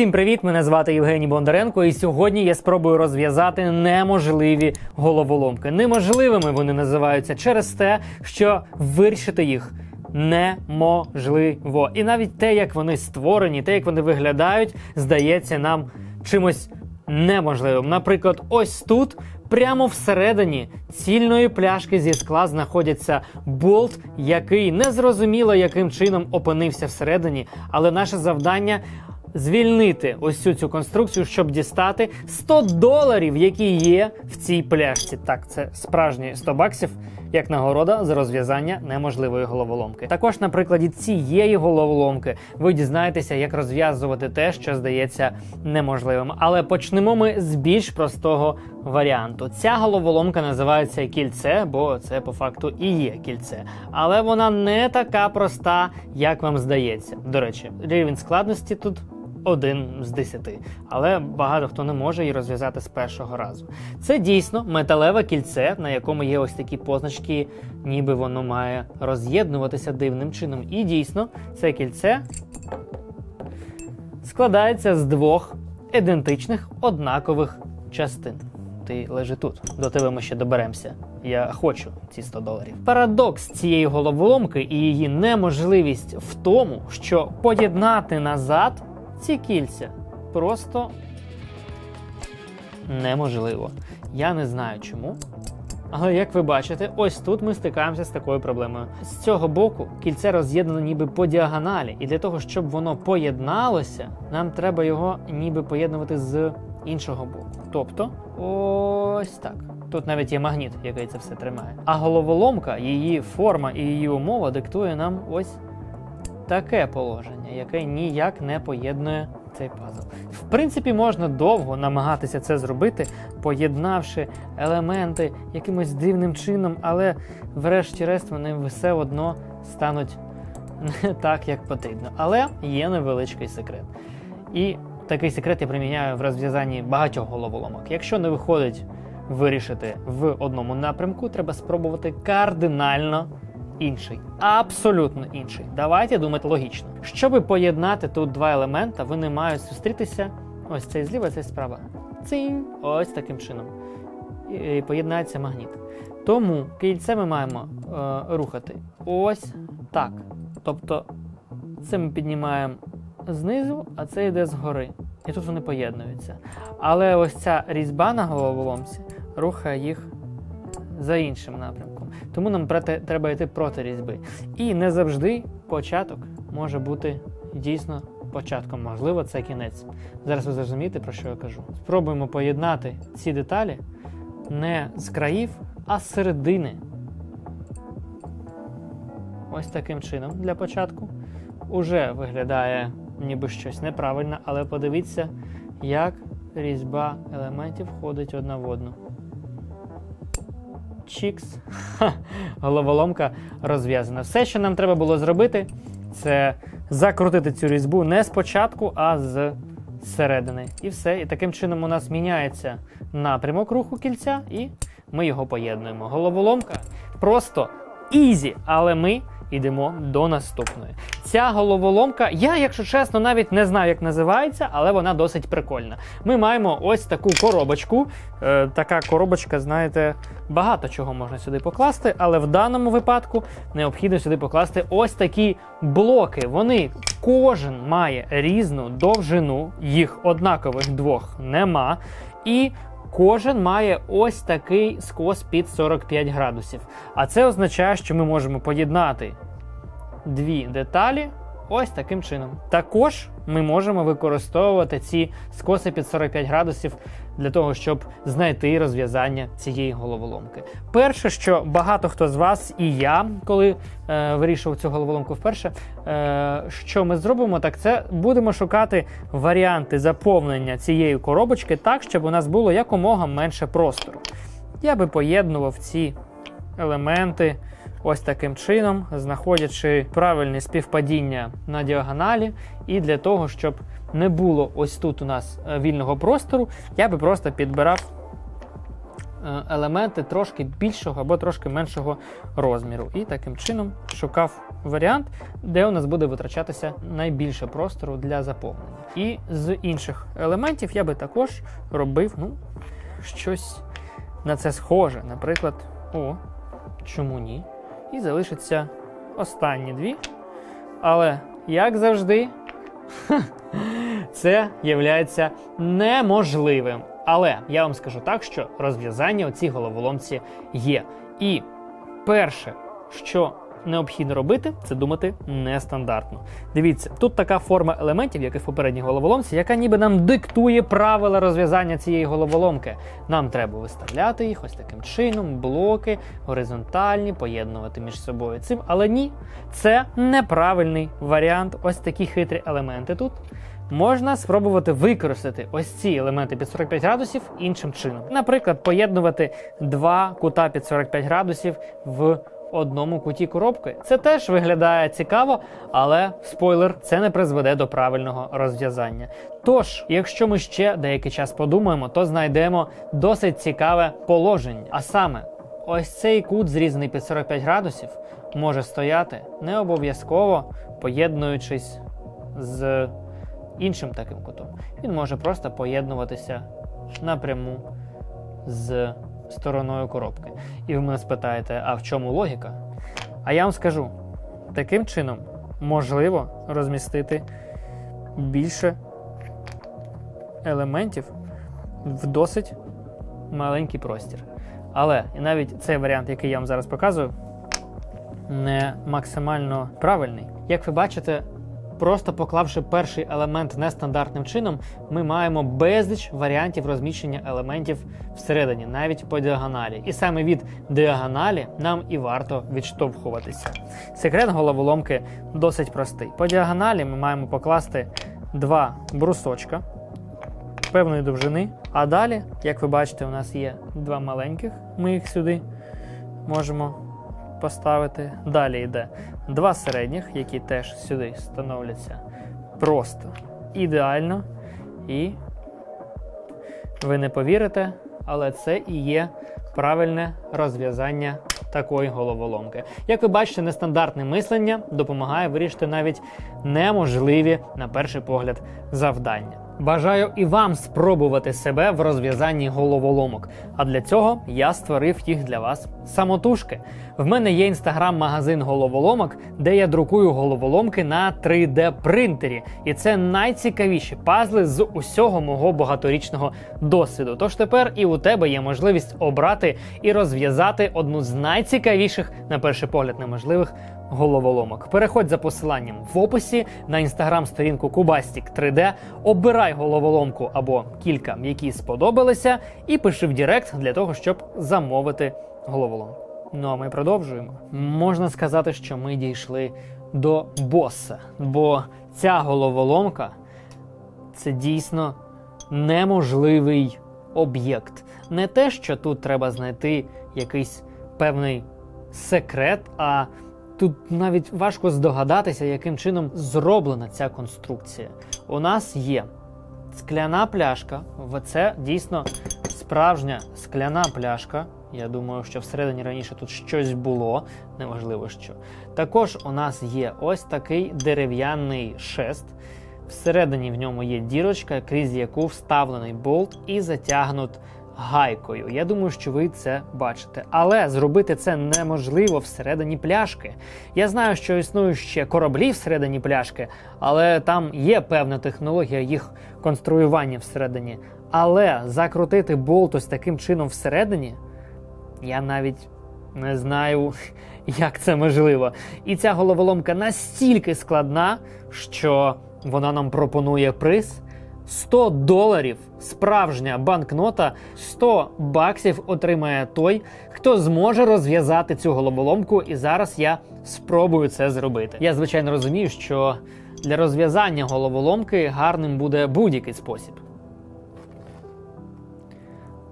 Всім привіт! Мене звати Євгеній Бондаренко, і сьогодні я спробую розв'язати неможливі головоломки. Неможливими вони називаються через те, що вирішити їх неможливо. І навіть те, як вони створені, те, як вони виглядають, здається нам чимось неможливим. Наприклад, ось тут. Прямо всередині цільної пляшки зі скла знаходиться болт, який незрозуміло яким чином опинився всередині, але наше завдання звільнити ось цю цю конструкцію, щоб дістати 100 доларів, які є в цій пляшці. Так, це справжні 100 баксів, як нагорода за розв'язання неможливої головоломки. Також на прикладі цієї головоломки ви дізнаєтеся, як розв'язувати те, що здається неможливим. Але почнемо ми з більш простого варіанту. Ця головоломка називається кільце, бо це по факту і є кільце. Але вона не така проста, як вам здається. До речі, рівень складності тут один з десяти, але багато хто не може її розв'язати з першого разу. Це дійсно металеве кільце, на якому є ось такі позначки, ніби воно має роз'єднуватися дивним чином. І дійсно, це кільце складається з двох ідентичних однакових частин. Ти лежи тут, до тебе ми ще доберемося. Я хочу ці 100 доларів. Парадокс цієї головоломки і її неможливість в тому, що поєднати назад ці кільця просто неможливо. Я не знаю чому. Але як ви бачите, ось тут ми стикаємося з такою проблемою. З цього боку кільце роз'єднано ніби по діагоналі, і для того, щоб воно поєдналося, нам треба його ніби поєднувати з іншого боку. Тобто, ось так. Тут навіть є магніт, який це все тримає. А головоломка, її форма і її умова диктує нам ось таке положення, яке ніяк не поєднує цей пазл. В принципі, можна довго намагатися це зробити, поєднавши елементи якимось дивним чином, але врешті-решт вони все одно стануть не так, як потрібно. Але є невеличкий секрет. І такий секрет я приміняю в розв'язанні багатьох головоломок. Якщо не виходить вирішити в одному напрямку, треба спробувати кардинально інший. Абсолютно інший. Давайте думати логічно. Щоб поєднати тут два елемента, вони мають зустрітися ось цей зліва, цей справа. Цим ось таким чином. І поєднається магніт. Тому кільце ми маємо е, рухати ось так. Тобто це ми піднімаємо знизу, а це йде згори. І тут вони поєднуються. Але ось ця різьба на головоломці рухає їх за іншим напрямком. Тому нам треба йти проти різьби. І не завжди початок може бути дійсно початком. Можливо, це кінець. Зараз ви зрозумієте, про що я кажу. Спробуємо поєднати ці деталі не з країв, а з середини. Ось таким чином для початку. Уже виглядає ніби щось неправильно, але подивіться, як різьба елементів входить одна в одну. Чікс. Ха, головоломка розв'язана. Все, що нам треба було зробити, це закрутити цю різьбу не спочатку, а з середини. І все. І таким чином у нас міняється напрямок руху кільця, і ми його поєднуємо. Головоломка просто ізі, але ми йдемо до наступної. Ця головоломка, я, якщо чесно, навіть не знаю, як називається, але вона досить прикольна. Ми маємо ось таку коробочку. Е, така коробочка, знаєте, багато чого можна сюди покласти, але в даному випадку необхідно сюди покласти ось такі блоки. Вони кожен має різну довжину, їх однакових двох нема. І Кожен має ось такий скос під 45 градусів. А це означає, що ми можемо поєднати дві деталі ось таким чином. Також ми можемо використовувати ці скоси під 45 градусів для того, щоб знайти розв'язання цієї головоломки. Перше, що багато хто з вас, і я, коли е, вирішував цю головоломку вперше, е, що ми зробимо, так це будемо шукати варіанти заповнення цієї коробочки так, щоб у нас було якомога менше простору. Я би поєднував ці елементи ось таким чином, знаходячи правильне співпадіння на діагоналі, і для того, щоб не було ось тут у нас е, вільного простору, я би просто підбирав е, елементи трошки більшого або трошки меншого розміру. І таким чином шукав варіант, де у нас буде витрачатися найбільше простору для заповнення. І з інших елементів я би також робив ну, щось на це схоже. Наприклад, о, чому ні? І залишиться останні дві. Але, як завжди, це є неможливим. Але я вам скажу так, що розв'язання у цій головоломці є. І перше, що необхідно робити, це думати нестандартно. Дивіться, тут така форма елементів, як і в попередній головоломці, яка ніби нам диктує правила розв'язання цієї головоломки. Нам треба виставляти їх ось таким чином, блоки, горизонтальні, поєднувати між собою цим. Але ні, це неправильний варіант. Ось такі хитрі елементи тут. Можна спробувати використати ось ці елементи під 45 градусів іншим чином. Наприклад, поєднувати два кута під 45 градусів в одному куті коробки. Це теж виглядає цікаво, але спойлер, це не призведе до правильного розв'язання. Тож, якщо ми ще деякий час подумаємо, то знайдемо досить цікаве положення. А саме, ось цей кут, зрізаний під 45 градусів, може стояти не обов'язково поєднуючись з іншим таким кутом. Він може просто поєднуватися напряму з стороною коробки. І ви мене спитаєте, а в чому логіка? А я вам скажу: таким чином можливо розмістити більше елементів в досить маленький простір. Але навіть цей варіант, який я вам зараз показую, не максимально правильний. Як ви бачите, Просто поклавши перший елемент нестандартним чином, ми маємо безліч варіантів розміщення елементів всередині, навіть по діагоналі. І саме від діагоналі нам і варто відштовхуватися. Секрет головоломки досить простий. По діагоналі ми маємо покласти два брусочка певної довжини. А далі, як ви бачите, у нас є два маленьких, ми їх сюди можемо поставити. Далі йде два середніх, які теж сюди становляться просто ідеально. І ви не повірите, але це і є правильне розв'язання такої головоломки. Як ви бачите, нестандартне мислення допомагає вирішити навіть неможливі, на перший погляд, завдання. Бажаю і вам спробувати себе в розв'язанні головоломок. А для цього я створив їх для вас самотужки. В мене є інстаграм-магазин головоломок, де я друкую головоломки на 3D-принтері. І це найцікавіші пазли з усього мого багаторічного досвіду. Тож тепер і у тебе є можливість обрати і розв'язати одну з найцікавіших, на перший погляд, неможливих головоломок. Переходь за посиланням в описі на інстаграм-сторінку Kubastic 3D, обирай головоломку або кілька, які сподобалися, і пиши в Директ для того, щоб замовити головоломку. Ну а ми продовжуємо. Можна сказати, що ми дійшли до боса, бо ця головоломка це дійсно неможливий об'єкт. Не те, що тут треба знайти якийсь певний секрет, а Тут навіть важко здогадатися, яким чином зроблена ця конструкція. У нас є скляна пляшка, це дійсно справжня скляна пляшка. Я думаю, що всередині раніше тут щось було, неважливо що. Також у нас є ось такий дерев'яний шест. Всередині в ньому є дірочка, крізь яку вставлений болт і затягнут гайкою. Я думаю, що ви це бачите. Але зробити це неможливо всередині пляшки. Я знаю, що існують ще кораблі всередині пляшки, але там є певна технологія їх конструювання всередині. Але закрутити болт ось таким чином всередині, я навіть не знаю, як це можливо. І ця головоломка настільки складна, що вона нам пропонує приз. 100 доларів справжня банкнота, 100 баксів отримає той, хто зможе розв'язати цю головоломку. І зараз я спробую це зробити. Я звичайно розумію, що для розв'язання головоломки гарним буде будь-який спосіб.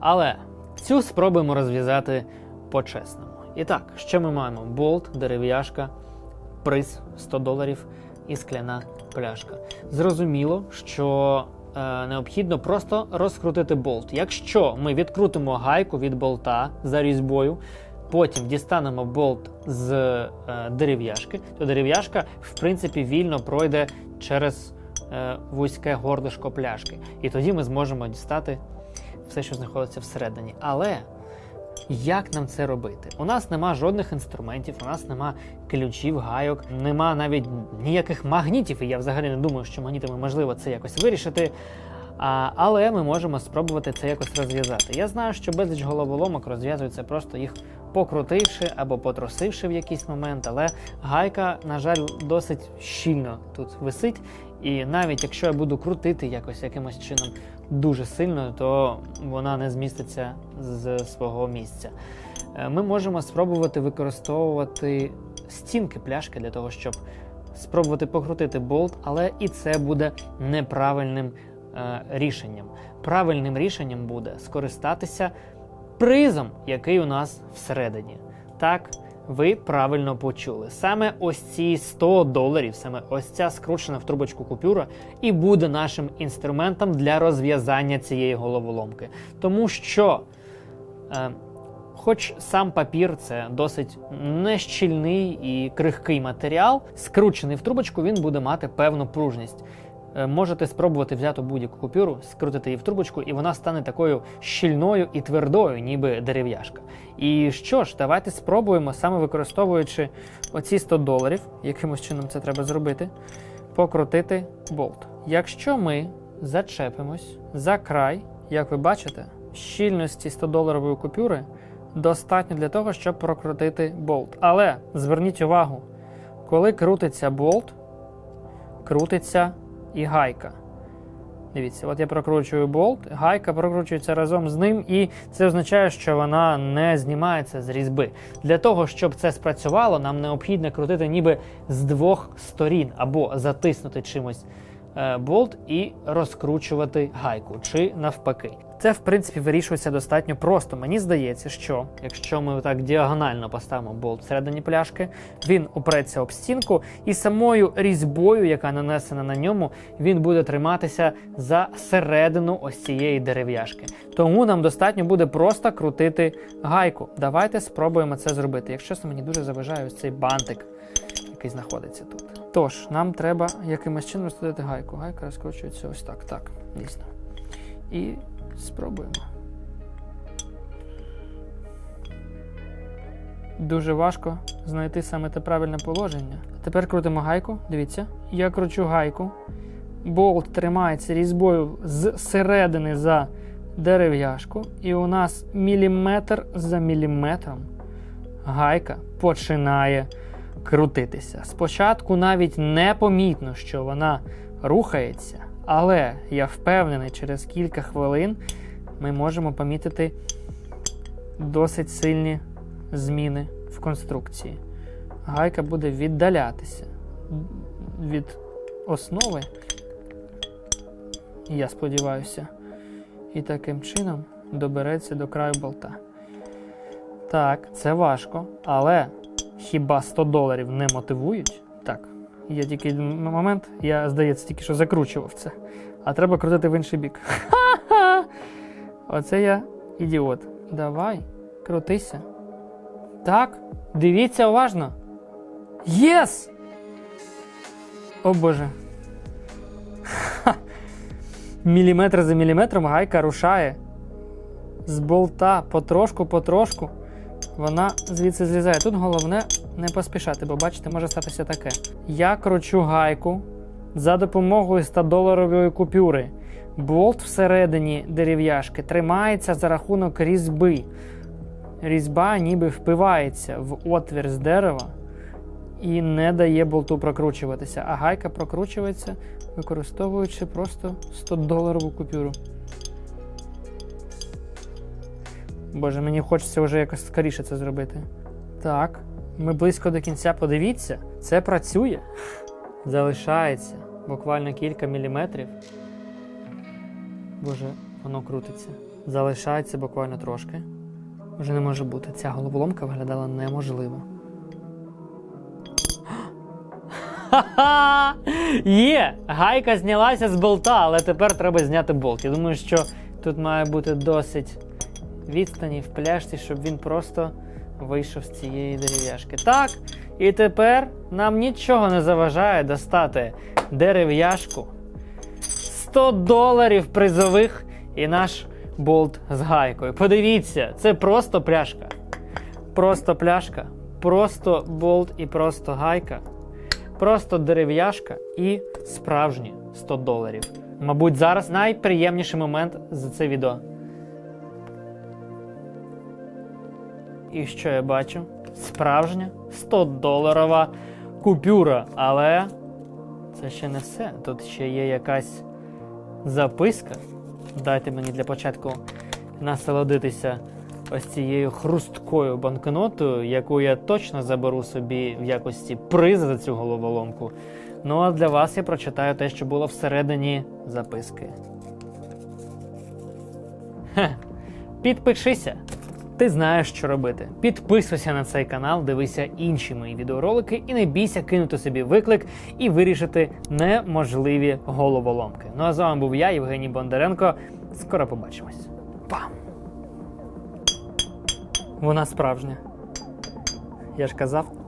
Але цю спробуємо розв'язати по-чесному. І так, що ми маємо? Болт, дерев'яшка, приз 100 доларів і скляна пляшка. Зрозуміло, що е, необхідно просто розкрутити болт. Якщо ми відкрутимо гайку від болта за різьбою, потім дістанемо болт з е, дерев'яшки, то дерев'яшка, в принципі, вільно пройде через е, вузьке горлишко пляшки. І тоді ми зможемо дістати все, що знаходиться всередині. Але як нам це робити? У нас нема жодних інструментів, у нас нема ключів, гайок, нема навіть ніяких магнітів, і я взагалі не думаю, що магнітами можливо це якось вирішити. А, але ми можемо спробувати це якось розв'язати. Я знаю, що безліч головоломок розв'язується просто їх покрутивши або потрусивши в якийсь момент, але гайка, на жаль, досить щільно тут висить. І навіть якщо я буду крутити якось якимось чином дуже сильно, то вона не зміститься з свого місця. Е, Ми можемо спробувати використовувати стінки пляшки для того, щоб спробувати покрутити болт, але і це буде неправильним е, рішенням. Правильним рішенням буде скористатися призом, який у нас всередині. Так, ви правильно почули. Саме ось ці 100 доларів, саме ось ця скручена в трубочку купюра, і буде нашим інструментом для розв'язання цієї головоломки. Тому що. Е, Хоч сам папір це досить нещільний і крихкий матеріал, скручений в трубочку, він буде мати певну пружність. Е, Можете спробувати взяти будь-яку купюру, скрутити її в трубочку, і вона стане такою щільною і твердою, ніби дерев'яшка. І що ж, давайте спробуємо, саме використовуючи оці 100 доларів, якимось чином це треба зробити, покрутити болт. Якщо ми зачепимось за край, як ви бачите, щільності 100 доларової купюри достатньо для того, щоб прокрутити болт. Але зверніть увагу, коли крутиться болт, крутиться і гайка. Дивіться, от я прокручую болт, гайка прокручується разом з ним, і це означає, що вона не знімається з різьби. Для того, щоб це спрацювало, нам необхідно крутити ніби з двох сторін або затиснути чимось болт і розкручувати гайку, чи навпаки. Це, в принципі, вирішується достатньо просто. Мені здається, що якщо ми так діагонально поставимо болт всередині пляшки, він упреться об стінку, і самою різьбою, яка нанесена на ньому, він буде триматися за середину ось цієї дерев'яшки. Тому нам достатньо буде просто крутити гайку. Давайте спробуємо це зробити. Якщо мені дуже заважає ось цей бантик, який знаходиться тут. Тож, нам треба якимось чином розтудити гайку. Гайка розкручується ось так. Так, дійсно. І спробуємо. Дуже важко знайти саме те правильне положення. Тепер крутимо гайку. Дивіться, я кручу гайку. Болт тримається різьбою з середини за дерев'яшку, і у нас міліметр за міліметром гайка починає крутитися. Спочатку навіть непомітно, що вона рухається, але я впевнений, через кілька хвилин ми можемо помітити досить сильні зміни в конструкції. Гайка буде віддалятися від основи, я сподіваюся, і таким чином добереться до краю болта. Так, це важко, але хіба 100 доларів не мотивують? Так, є тільки момент, я, здається, тільки що закручував це. А треба крутити в інший бік. Ха-ха! Оце я ідіот. Давай, крутися. Так, дивіться уважно. Єс! О Боже. Ха! Міліметр за міліметром гайка рушає. З болта потрошку-потрошку. Вона звідси злізає. Тут головне не поспішати, бо бачите, може статися таке. Я кручу гайку за допомогою 100-доларової купюри. Болт всередині дерев'яшки тримається за рахунок різьби. Різьба ніби впивається в отвір з дерева і не дає болту прокручуватися. А гайка прокручується, використовуючи просто 100-доларову купюру. Боже, мені хочеться вже якось скоріше це зробити. Так, ми близько до кінця. Подивіться, це працює. Залишається буквально кілька міліметрів. Боже, воно крутиться. Залишається буквально трошки. Вже не може бути. Ця головоломка виглядала неможливо. Ха-ха! Є! Гайка знялася з болта, але тепер треба зняти болт. Я думаю, що тут має бути досить відстані в пляшці, щоб він просто вийшов з цієї дерев'яшки. Так, і тепер нам нічого не заважає достати дерев'яшку. 100 доларів призових і наш болт з гайкою. Подивіться, це просто пляшка. Просто пляшка, просто болт і просто гайка. Просто дерев'яшка і справжні 100 доларів. Мабуть, зараз найприємніший момент за це відео. І що я бачу? Справжня 100-доларова купюра. Але це ще не все. Тут ще є якась записка. Дайте мені для початку насолодитися ось цією хрусткою банкнотою, яку я точно заберу собі в якості призу за цю головоломку. Ну а для вас я прочитаю те, що було всередині записки. Хе. Підпишися. Ти знаєш, що робити. Підписуйся на цей канал, дивися інші мої відеоролики і не бійся кинути собі виклик і вирішити неможливі головоломки. Ну а з вами був я, Євгеній Бондаренко. Скоро побачимось. Пам! Вона справжня. Я ж казав.